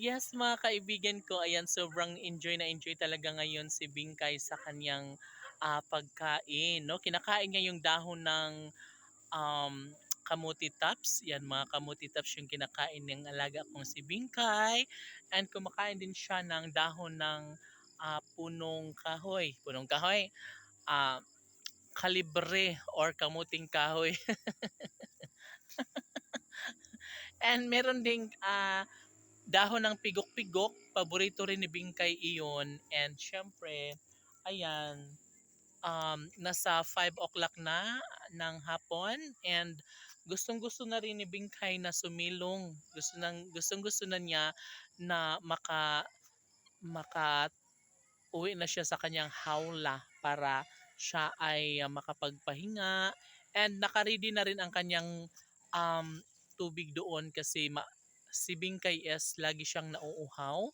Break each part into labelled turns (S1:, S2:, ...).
S1: Yes, mga kaibigan ko, ayan sobrang enjoy na enjoy talaga ngayon si Bingkay sa kanyang ah, pagkain, no? Kinakain niya yung dahon ng um, kamuti tops. Yan, mga kamuti tops yung kinakain ng alaga kong si Bingkay. And kumakain din siya ng dahon ng ah, punong kahoy. Punong kahoy? Ah, kalibre or kamuting kahoy. And meron ding ah, dahon ng pigok-pigok. Paborito rin ni Bingkay iyon. And syempre, ayan, um, nasa 5 o'clock na ng hapon. And gustong-gusto na rin ni Bingkay na sumilong. Gusto nang, gustong-gusto na niya na maka, maka uwi na siya sa kanyang hawla para siya ay ah, makapagpahinga. And nakaready na rin ang kanyang um, tubig doon kasi ma- si Bingkay is lagi siyang nauuhaw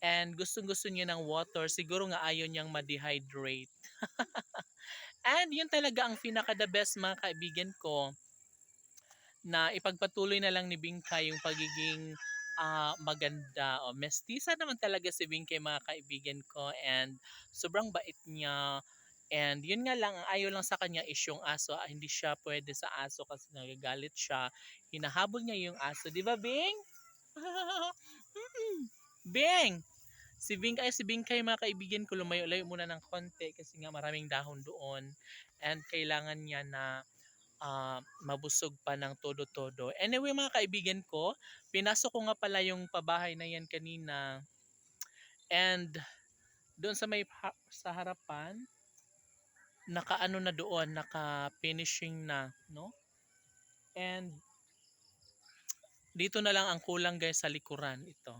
S1: and gustong gusto niya ng water siguro nga ayaw niyang ma-dehydrate and yun talaga ang pinaka the best mga kaibigan ko na ipagpatuloy na lang ni Bingkay yung pagiging ah, maganda o mestiza naman talaga si Bingkay mga kaibigan ko and sobrang bait niya And yun nga lang, ang ayaw lang sa kanya is yung aso. Ah, hindi siya pwede sa aso kasi nagagalit siya. Hinahabol niya yung aso. Di ba, Bing? Bing! Si Bing ay si Bing kay mga kaibigan ko lumayo-layo muna ng konti kasi nga maraming dahon doon and kailangan niya na ah, mabusog pa ng todo-todo. Anyway mga kaibigan ko, pinasok ko nga pala yung pabahay na yan kanina and doon sa may ha- sa harapan nakaano na doon, naka-finishing na, no? And dito na lang ang kulang guys sa likuran ito.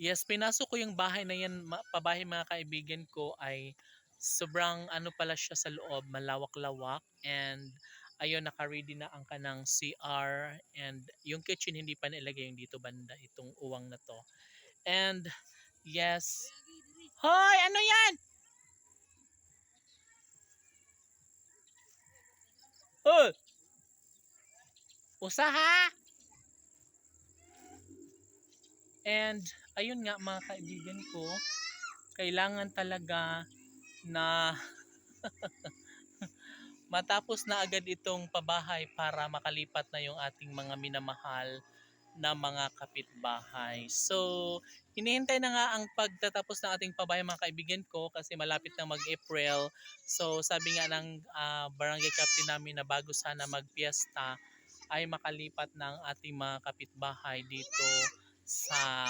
S1: Yes, pinasok ko yung bahay na yan, pabahay mga kaibigan ko ay sobrang ano pala siya sa loob, malawak-lawak and ayun naka-ready na ang kanang CR and yung kitchen hindi pa nailagay yung dito banda itong uwang na to. And yes. Hoy, ano yan? Oh! Usaha! And ayun nga mga kaibigan ko, kailangan talaga na matapos na agad itong pabahay para makalipat na yung ating mga minamahal na mga kapitbahay. So, hinihintay na nga ang pagtatapos ng ating pabahay mga kaibigan ko kasi malapit na mag-April. So, sabi nga ng ah, barangay captain namin na bago sana magpiesta ay makalipat ng ating mga kapitbahay dito sa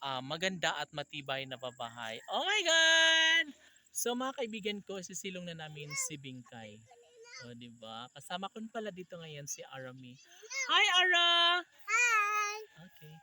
S1: ah, maganda at matibay na babahay. Oh my God! So mga kaibigan ko, sisilong na namin si Bingkay. O, di ba? Kasama ko pala dito ngayon si Arami. Hi, Ara!
S2: Hi!
S1: Okay.